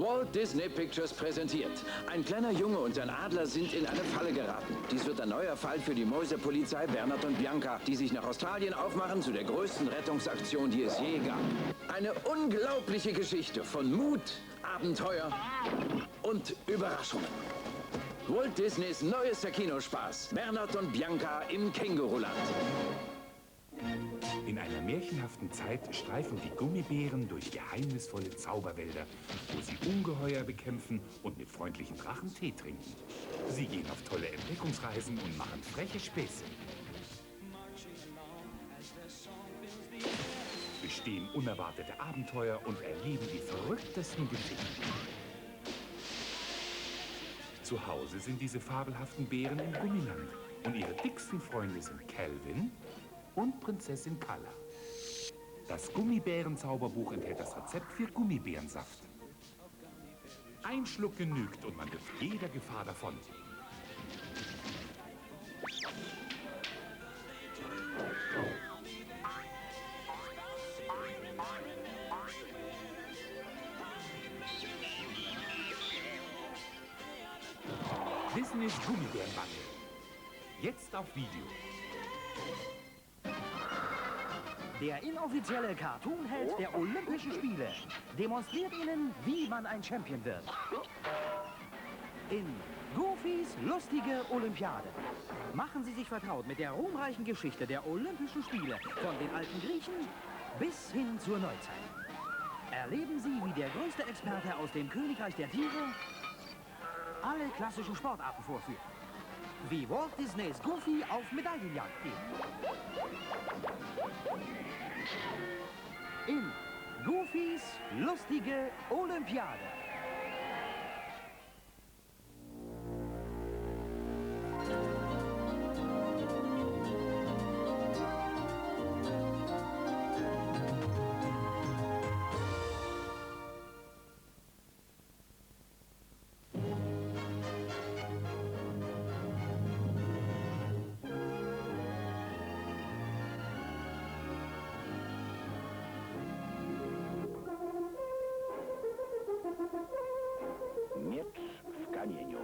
Walt Disney Pictures präsentiert. Ein kleiner Junge und sein Adler sind in eine Falle geraten. Dies wird ein neuer Fall für die Mäusepolizei Bernhard und Bianca, die sich nach Australien aufmachen zu der größten Rettungsaktion, die es je gab. Eine unglaubliche Geschichte von Mut, Abenteuer und Überraschungen. Walt Disneys neuester Kinospaß. Bernhard und Bianca im Känguruland. In einer märchenhaften Zeit streifen die Gummibären durch geheimnisvolle Zauberwälder, wo sie Ungeheuer bekämpfen und mit freundlichen Drachen Tee trinken. Sie gehen auf tolle Entdeckungsreisen und machen freche Späße. Bestehen unerwartete Abenteuer und erleben die verrücktesten Geschichten. Zu Hause sind diese fabelhaften Bären im Gummiland und ihre dicksten Freunde sind Calvin, und Prinzessin Kalla. Das Gummibärenzauberbuch enthält das Rezept für Gummibärensaft. Ein Schluck genügt und man wirft jeder Gefahr davon. Disneys Gummibärenbande. Jetzt auf Video. Der inoffizielle Cartoonheld der Olympischen Spiele demonstriert Ihnen, wie man ein Champion wird. In Goofys lustige Olympiade. Machen Sie sich vertraut mit der ruhmreichen Geschichte der Olympischen Spiele von den alten Griechen bis hin zur Neuzeit. Erleben Sie, wie der größte Experte aus dem Königreich der Tiere alle klassischen Sportarten vorführt. Wie Walt Disneys Goofy auf Medaillenjagd geht. In Goofys lustige Olympiade. 他也牛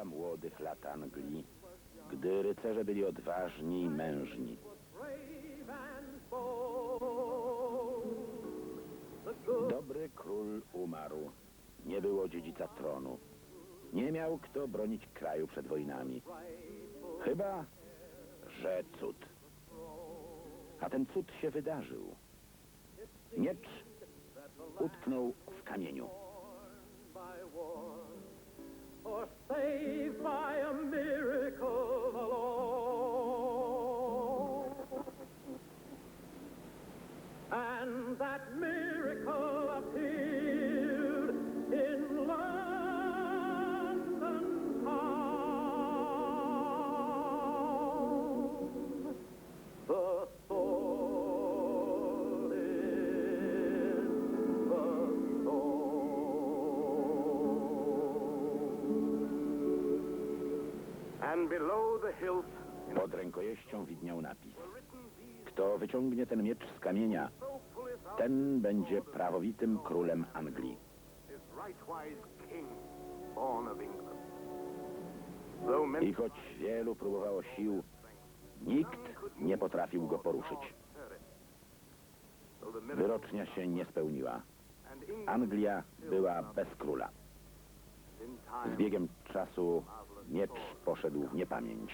legenda młodych lat Anglii, gdy rycerze byli odważni i mężni. Dobry król umarł. Nie było dziedzica tronu. Nie miał kto bronić kraju przed wojnami. Chyba, że cud. A ten cud się wydarzył. Miecz utknął w kamieniu. Or saved by a miracle Pod rękojeścią widniał napis. Kto wyciągnie ten miecz z kamienia, ten będzie prawowitym królem Anglii. I choć wielu próbowało sił, nikt nie potrafił go poruszyć. Wyrocznia się nie spełniła. Anglia była bez króla. Z biegiem czasu miecz poszedł w niepamięć.